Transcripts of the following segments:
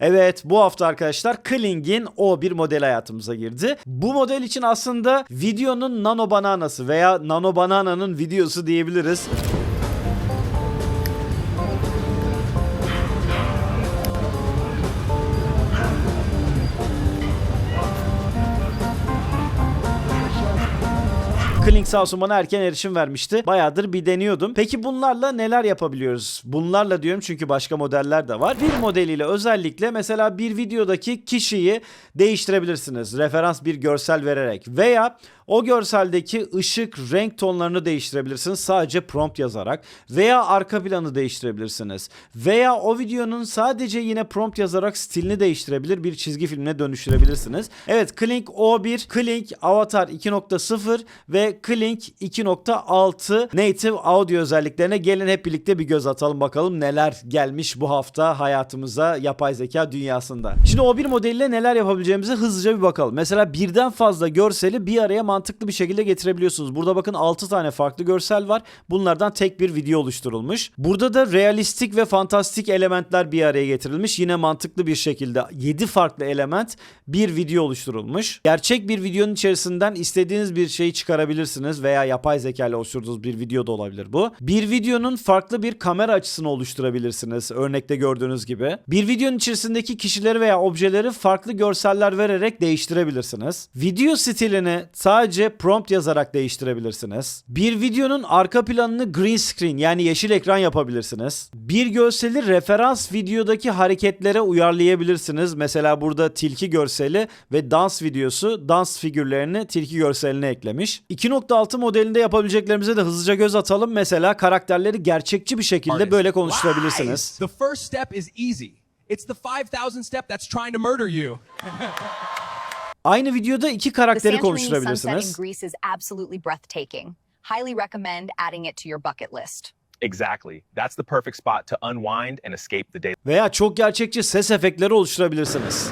Evet bu hafta arkadaşlar Kling'in O1 model hayatımıza girdi. Bu model için aslında videonun nano bananası veya nano banananın videosu diyebiliriz. Kling sağ olsun bana erken erişim vermişti. Bayağıdır bir deniyordum. Peki bunlarla neler yapabiliyoruz? Bunlarla diyorum çünkü başka modeller de var. Bir modeliyle özellikle mesela bir videodaki kişiyi değiştirebilirsiniz. Referans bir görsel vererek veya o görseldeki ışık, renk tonlarını değiştirebilirsiniz sadece prompt yazarak veya arka planı değiştirebilirsiniz. Veya o videonun sadece yine prompt yazarak stilini değiştirebilir, bir çizgi filmine dönüştürebilirsiniz. Evet, Klink O1, Klink Avatar 2.0 ve Klink 2.6 native audio özelliklerine gelin hep birlikte bir göz atalım bakalım neler gelmiş bu hafta hayatımıza yapay zeka dünyasında. Şimdi O1 modeliyle neler yapabileceğimize hızlıca bir bakalım. Mesela birden fazla görseli bir araya mantıklı bir şekilde getirebiliyorsunuz. Burada bakın 6 tane farklı görsel var. Bunlardan tek bir video oluşturulmuş. Burada da realistik ve fantastik elementler bir araya getirilmiş. Yine mantıklı bir şekilde 7 farklı element bir video oluşturulmuş. Gerçek bir videonun içerisinden istediğiniz bir şeyi çıkarabilirsiniz veya yapay zeka ile oluşturduğunuz bir video da olabilir bu. Bir videonun farklı bir kamera açısını oluşturabilirsiniz. Örnekte gördüğünüz gibi. Bir videonun içerisindeki kişileri veya objeleri farklı görseller vererek değiştirebilirsiniz. Video stilini sadece prompt yazarak değiştirebilirsiniz. Bir videonun arka planını green screen yani yeşil ekran yapabilirsiniz. Bir görseli referans videodaki hareketlere uyarlayabilirsiniz. Mesela burada tilki görseli ve dans videosu dans figürlerini tilki görseline eklemiş. 2.6 modelinde yapabileceklerimize de hızlıca göz atalım. Mesela karakterleri gerçekçi bir şekilde böyle konuşturabilirsiniz. The first step is easy. It's the 5000 step that's trying to murder you. Aynı videoda iki karakteri konuşturabilirsiniz. Highly recommend adding it to your bucket list. Exactly. That's the perfect spot to unwind and escape the day. Veya çok gerçekçi ses efektleri oluşturabilirsiniz.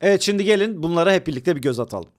Evet şimdi gelin bunlara hep birlikte bir göz atalım.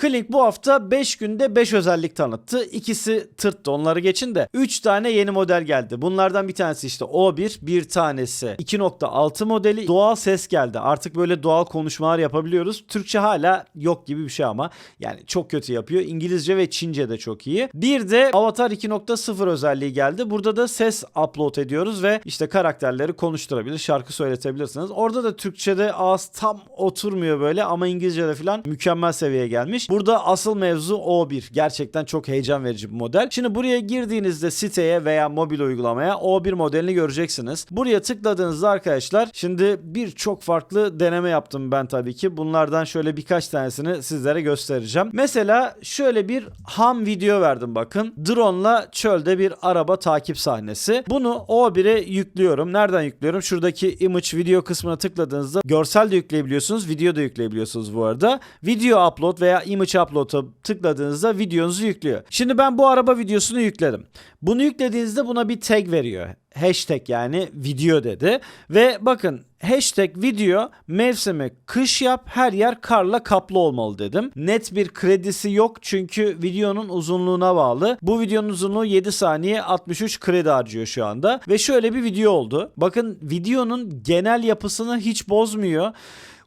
Klink bu hafta 5 günde 5 özellik tanıttı. İkisi tırttı onları geçin de 3 tane yeni model geldi. Bunlardan bir tanesi işte O1, bir tanesi 2.6 modeli doğal ses geldi. Artık böyle doğal konuşmalar yapabiliyoruz. Türkçe hala yok gibi bir şey ama yani çok kötü yapıyor. İngilizce ve Çince de çok iyi. Bir de Avatar 2.0 özelliği geldi. Burada da ses upload ediyoruz ve işte karakterleri konuşturabilir, şarkı söyletebilirsiniz. Orada da Türkçe'de ağız tam oturmuyor böyle ama İngilizce'de falan mükemmel seviyeye gelmiş. Burada asıl mevzu O1. Gerçekten çok heyecan verici bir model. Şimdi buraya girdiğinizde siteye veya mobil uygulamaya O1 modelini göreceksiniz. Buraya tıkladığınızda arkadaşlar şimdi birçok farklı deneme yaptım ben tabii ki. Bunlardan şöyle birkaç tanesini sizlere göstereceğim. Mesela şöyle bir ham video verdim bakın. Drone'la çölde bir araba takip sahnesi. Bunu O1'e yüklüyorum. Nereden yüklüyorum? Şuradaki image video kısmına tıkladığınızda görsel de yükleyebiliyorsunuz, video da yükleyebiliyorsunuz bu arada. Video upload veya image upload'a tıkladığınızda videonuzu yüklüyor. Şimdi ben bu araba videosunu yükledim. Bunu yüklediğinizde buna bir tag veriyor. Hashtag yani video dedi. Ve bakın hashtag video mevsimi kış yap her yer karla kaplı olmalı dedim. Net bir kredisi yok çünkü videonun uzunluğuna bağlı. Bu videonun uzunluğu 7 saniye 63 kredi harcıyor şu anda. Ve şöyle bir video oldu. Bakın videonun genel yapısını hiç bozmuyor.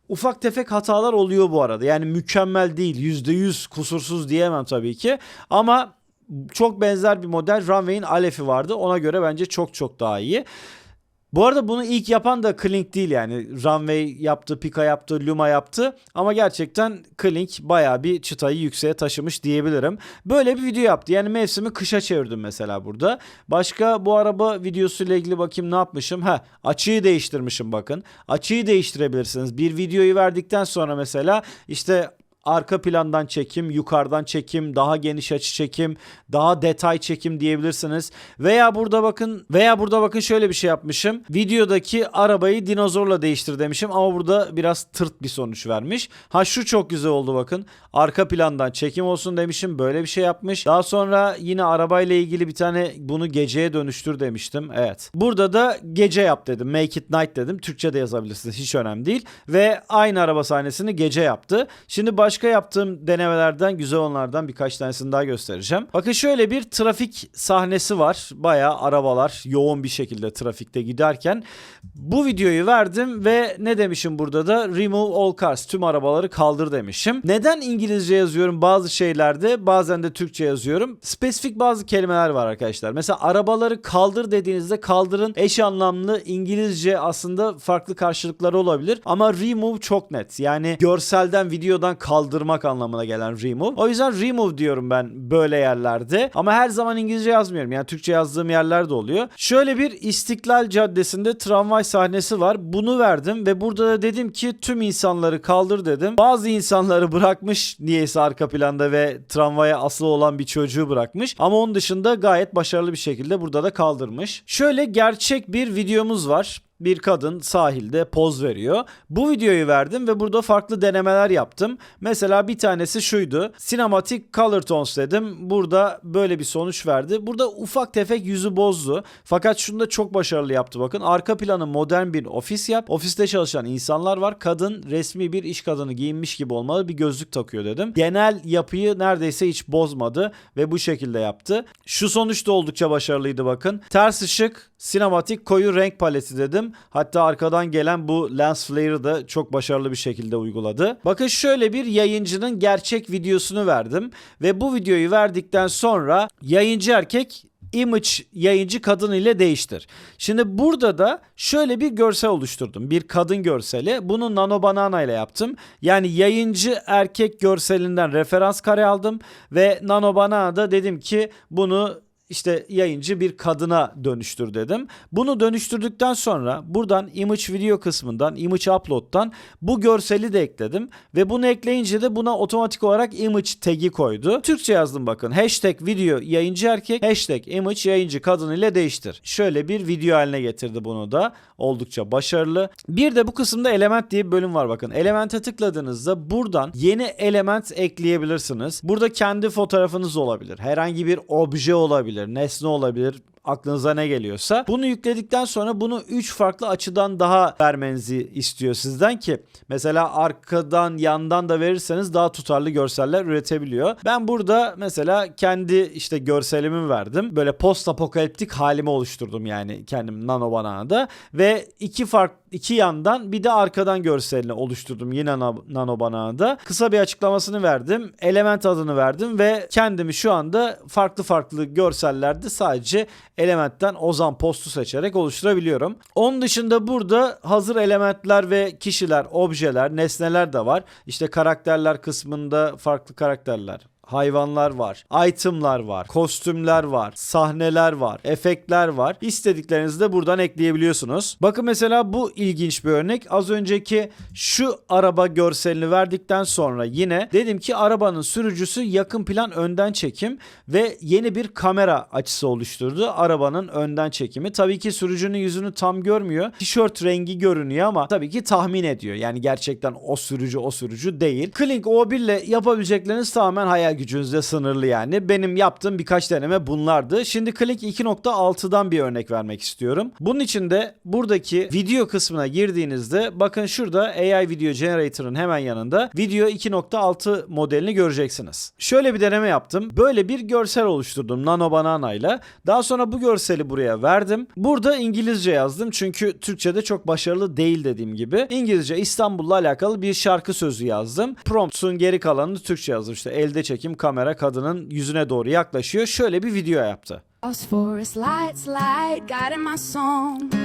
Ufak tefek hatalar oluyor bu arada. Yani mükemmel değil. %100 kusursuz diyemem tabii ki. Ama çok benzer bir model Runway'in Alephi vardı. Ona göre bence çok çok daha iyi. Bu arada bunu ilk yapan da Klink değil yani. Runway yaptı, Pika yaptı, Luma yaptı. Ama gerçekten Klink bayağı bir çıtayı yükseğe taşımış diyebilirim. Böyle bir video yaptı. Yani mevsimi kışa çevirdim mesela burada. Başka bu araba videosuyla ilgili bakayım ne yapmışım. Ha açıyı değiştirmişim bakın. Açıyı değiştirebilirsiniz. Bir videoyu verdikten sonra mesela işte arka plandan çekim, yukarıdan çekim, daha geniş açı çekim, daha detay çekim diyebilirsiniz. Veya burada bakın, veya burada bakın şöyle bir şey yapmışım. Videodaki arabayı dinozorla değiştir demişim ama burada biraz tırt bir sonuç vermiş. Ha şu çok güzel oldu bakın. Arka plandan çekim olsun demişim. Böyle bir şey yapmış. Daha sonra yine arabayla ilgili bir tane bunu geceye dönüştür demiştim. Evet. Burada da gece yap dedim. Make it night dedim. Türkçe de yazabilirsiniz. Hiç önemli değil. Ve aynı araba sahnesini gece yaptı. Şimdi baş başka yaptığım denemelerden güzel onlardan birkaç tanesini daha göstereceğim. Bakın şöyle bir trafik sahnesi var. Bayağı arabalar yoğun bir şekilde trafikte giderken bu videoyu verdim ve ne demişim burada da remove all cars tüm arabaları kaldır demişim. Neden İngilizce yazıyorum bazı şeylerde bazen de Türkçe yazıyorum. Spesifik bazı kelimeler var arkadaşlar. Mesela arabaları kaldır dediğinizde kaldırın eş anlamlı İngilizce aslında farklı karşılıkları olabilir ama remove çok net. Yani görselden videodan kaldırmak anlamına gelen remove. O yüzden remove diyorum ben böyle yerlerde. Ama her zaman İngilizce yazmıyorum. Yani Türkçe yazdığım yerler de oluyor. Şöyle bir İstiklal Caddesi'nde tramvay sahnesi var. Bunu verdim ve burada da dedim ki tüm insanları kaldır dedim. Bazı insanları bırakmış niyeyse arka planda ve tramvaya asılı olan bir çocuğu bırakmış. Ama onun dışında gayet başarılı bir şekilde burada da kaldırmış. Şöyle gerçek bir videomuz var bir kadın sahilde poz veriyor. Bu videoyu verdim ve burada farklı denemeler yaptım. Mesela bir tanesi şuydu. Cinematic Color Tones dedim. Burada böyle bir sonuç verdi. Burada ufak tefek yüzü bozdu. Fakat şunu da çok başarılı yaptı bakın. Arka planı modern bir ofis yap. Ofiste çalışan insanlar var. Kadın resmi bir iş kadını giyinmiş gibi olmalı. Bir gözlük takıyor dedim. Genel yapıyı neredeyse hiç bozmadı ve bu şekilde yaptı. Şu sonuç da oldukça başarılıydı bakın. Ters ışık, sinematik koyu renk paleti dedim. Hatta arkadan gelen bu lens flare'ı da çok başarılı bir şekilde uyguladı. Bakın şöyle bir yayıncının gerçek videosunu verdim ve bu videoyu verdikten sonra yayıncı erkek image yayıncı kadın ile değiştir. Şimdi burada da şöyle bir görsel oluşturdum. Bir kadın görseli. Bunu Nano Banana ile yaptım. Yani yayıncı erkek görselinden referans kare aldım ve Nano Banana'da dedim ki bunu işte yayıncı bir kadına dönüştür dedim. Bunu dönüştürdükten sonra buradan image video kısmından image upload'dan bu görseli de ekledim ve bunu ekleyince de buna otomatik olarak image tag'i koydu. Türkçe yazdım bakın. Hashtag video yayıncı erkek, hashtag image yayıncı kadın ile değiştir. Şöyle bir video haline getirdi bunu da. Oldukça başarılı. Bir de bu kısımda element diye bir bölüm var bakın. Elemente tıkladığınızda buradan yeni element ekleyebilirsiniz. Burada kendi fotoğrafınız olabilir. Herhangi bir obje olabilir, nesne olabilir aklınıza ne geliyorsa. Bunu yükledikten sonra bunu 3 farklı açıdan daha vermenizi istiyor sizden ki mesela arkadan yandan da verirseniz daha tutarlı görseller üretebiliyor. Ben burada mesela kendi işte görselimi verdim. Böyle post apokaliptik halimi oluşturdum yani kendim Nano Banana'da ve iki farklı iki yandan bir de arkadan görselini oluşturdum yine Nano Banana'da. Kısa bir açıklamasını verdim. Element adını verdim ve kendimi şu anda farklı farklı görsellerde sadece elementten Ozan postu seçerek oluşturabiliyorum. Onun dışında burada hazır elementler ve kişiler, objeler, nesneler de var. İşte karakterler kısmında farklı karakterler, hayvanlar var, itemlar var, kostümler var, sahneler var, efektler var. İstediklerinizi de buradan ekleyebiliyorsunuz. Bakın mesela bu ilginç bir örnek. Az önceki şu araba görselini verdikten sonra yine dedim ki arabanın sürücüsü yakın plan önden çekim ve yeni bir kamera açısı oluşturdu. Arabanın önden çekimi. Tabii ki sürücünün yüzünü tam görmüyor. Tişört rengi görünüyor ama tabii ki tahmin ediyor. Yani gerçekten o sürücü o sürücü değil. Klink O1 ile yapabilecekleriniz tamamen hayal gücünüzde sınırlı yani. Benim yaptığım birkaç deneme bunlardı. Şimdi Klink 2.6'dan bir örnek vermek istiyorum. Bunun için de buradaki video kısmına girdiğinizde bakın şurada AI Video Generator'ın hemen yanında video 2.6 modelini göreceksiniz. Şöyle bir deneme yaptım. Böyle bir görsel oluşturdum Nano Banana ile. Daha sonra bu görseli buraya verdim. Burada İngilizce yazdım çünkü Türkçe'de çok başarılı değil dediğim gibi. İngilizce İstanbul'la alakalı bir şarkı sözü yazdım. Prompt'un geri kalanını Türkçe yazdım. İşte elde çekim kamera kadının yüzüne doğru yaklaşıyor. Şöyle bir video yaptı.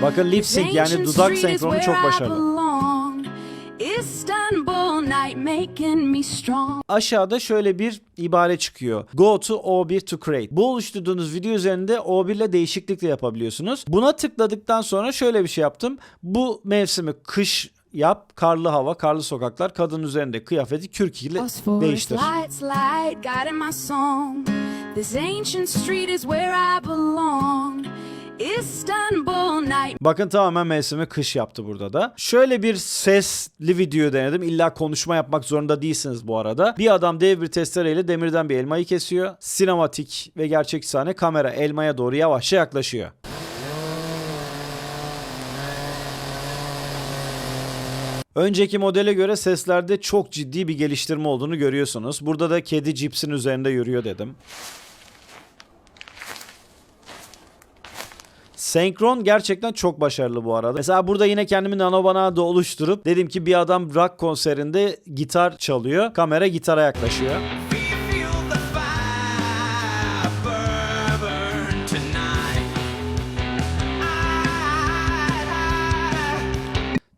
Bakın lip sync yani dudak senkronu çok başarılı. Aşağıda şöyle bir ibare çıkıyor. Go to O1 to create. Bu oluşturduğunuz video üzerinde O1 ile değişiklik de yapabiliyorsunuz. Buna tıkladıktan sonra şöyle bir şey yaptım. Bu mevsimi kış yap, karlı hava, karlı sokaklar, kadın üzerinde kıyafeti kürk ile değiştir. slide, slide, guiding my song. This ancient street is where I belong. Istanbul night Bakın tamamen mevsimi kış yaptı burada da. Şöyle bir sesli video denedim. İlla konuşma yapmak zorunda değilsiniz bu arada. Bir adam dev bir testereyle demirden bir elmayı kesiyor. Sinematik ve gerçek sahne kamera elmaya doğru yavaşça yaklaşıyor. Önceki modele göre seslerde çok ciddi bir geliştirme olduğunu görüyorsunuz. Burada da kedi cipsin üzerinde yürüyor dedim. Senkron gerçekten çok başarılı bu arada. Mesela burada yine kendimi nanobanada oluşturup dedim ki bir adam rock konserinde gitar çalıyor. Kamera gitara yaklaşıyor.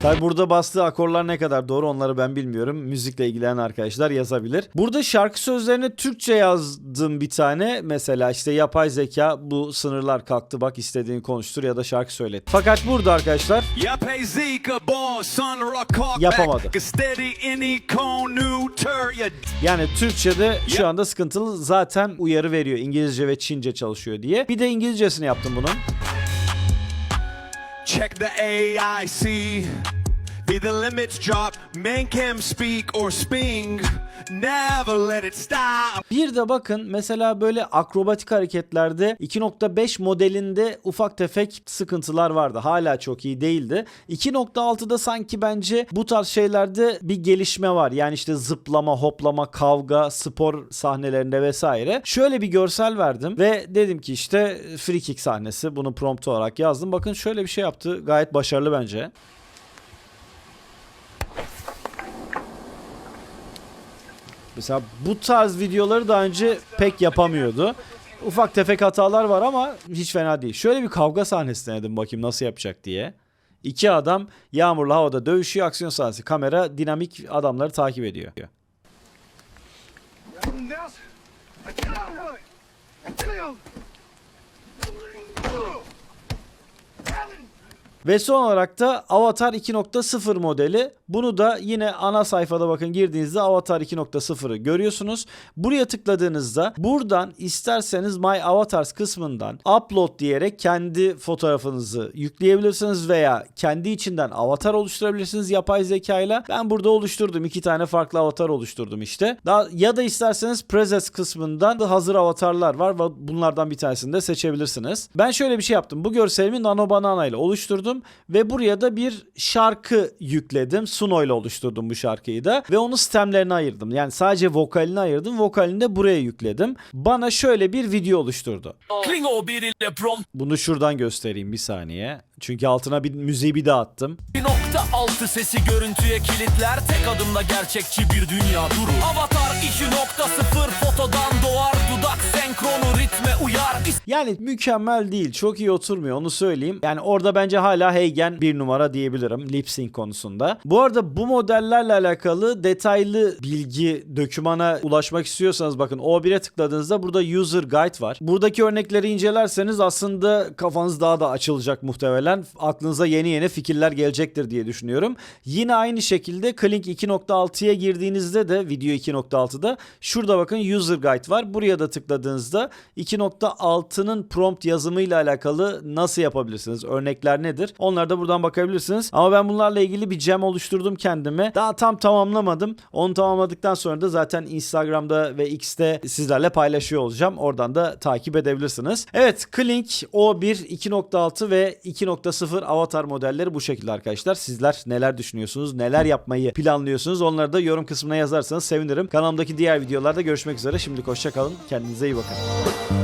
Tabi burada bastığı akorlar ne kadar doğru onları ben bilmiyorum. Müzikle ilgilenen arkadaşlar yazabilir. Burada şarkı sözlerini Türkçe yazdım bir tane. Mesela işte yapay zeka bu sınırlar kalktı bak istediğini konuştur ya da şarkı söylet. Fakat burada arkadaşlar Yapay zeka Yapamadı. yani Türkçe'de şu anda sıkıntılı zaten uyarı veriyor İngilizce ve Çince çalışıyor diye. Bir de İngilizcesini yaptım bunun. Check the AIC. Be limits drop. Man can speak or sping. Never let it stop. Bir de bakın mesela böyle akrobatik hareketlerde 2.5 modelinde ufak tefek sıkıntılar vardı. Hala çok iyi değildi. 2.6'da sanki bence bu tarz şeylerde bir gelişme var. Yani işte zıplama, hoplama, kavga, spor sahnelerinde vesaire. Şöyle bir görsel verdim ve dedim ki işte free kick sahnesi. Bunu prompt olarak yazdım. Bakın şöyle bir şey yaptı. Gayet başarılı bence. Mesela bu tarz videoları daha önce pek yapamıyordu. Ufak tefek hatalar var ama hiç fena değil. Şöyle bir kavga sahnesi denedim bakayım nasıl yapacak diye. İki adam yağmurlu havada dövüşüyor aksiyon sahnesi. Kamera dinamik adamları takip ediyor. Ve son olarak da Avatar 2.0 modeli. Bunu da yine ana sayfada bakın girdiğinizde Avatar 2.0'ı görüyorsunuz. Buraya tıkladığınızda buradan isterseniz My Avatars kısmından upload diyerek kendi fotoğrafınızı yükleyebilirsiniz veya kendi içinden avatar oluşturabilirsiniz yapay zekayla. Ben burada oluşturdum. iki tane farklı avatar oluşturdum işte. Daha, ya da isterseniz Presets kısmından da hazır avatarlar var ve bunlardan bir tanesini de seçebilirsiniz. Ben şöyle bir şey yaptım. Bu görselimi Nano Banana ile oluşturdum ve buraya da bir şarkı yükledim. Suno ile oluşturdum bu şarkıyı da ve onu stemlerine ayırdım. Yani sadece vokalini ayırdım. Vokalini de buraya yükledim. Bana şöyle bir video oluşturdu. Bunu şuradan göstereyim bir saniye. Çünkü altına bir müziği bir daha attım. 2.6 sesi görüntüye kilitler Tek adımda gerçekçi bir dünya durur Avatar 2.0 fotodan doğar Dudak senkronu ritme uyar Yani mükemmel değil. Çok iyi oturmuyor onu söyleyeyim. Yani orada bence hala Heigen bir numara diyebilirim lip sync konusunda. Bu arada bu modellerle alakalı detaylı bilgi dökümana ulaşmak istiyorsanız bakın O1'e tıkladığınızda burada user guide var. Buradaki örnekleri incelerseniz aslında kafanız daha da açılacak muhtemelen. Aklınıza yeni yeni fikirler gelecektir diye düşünüyorum. Yine aynı şekilde Klink 2.6'ya girdiğinizde de video 2.6'da şurada bakın user guide var. Buraya da tıkladığınızda 2.6'nın prompt yazımıyla alakalı nasıl yapabilirsiniz? Örnekler nedir? Onlara da buradan bakabilirsiniz. Ama ben bunlarla ilgili bir gem oluşturdum kendime. Daha tam tamamlamadım. Onu tamamladıktan sonra da zaten Instagram'da ve X'te sizlerle paylaşıyor olacağım. Oradan da takip edebilirsiniz. Evet Klink O1 2.6 ve 2.0 avatar modelleri bu şekilde arkadaşlar. Sizler neler düşünüyorsunuz? Neler yapmayı planlıyorsunuz? Onları da yorum kısmına yazarsanız sevinirim. Kanalımdaki diğer videolarda görüşmek üzere. Şimdilik hoşçakalın. Kendinize iyi bakın.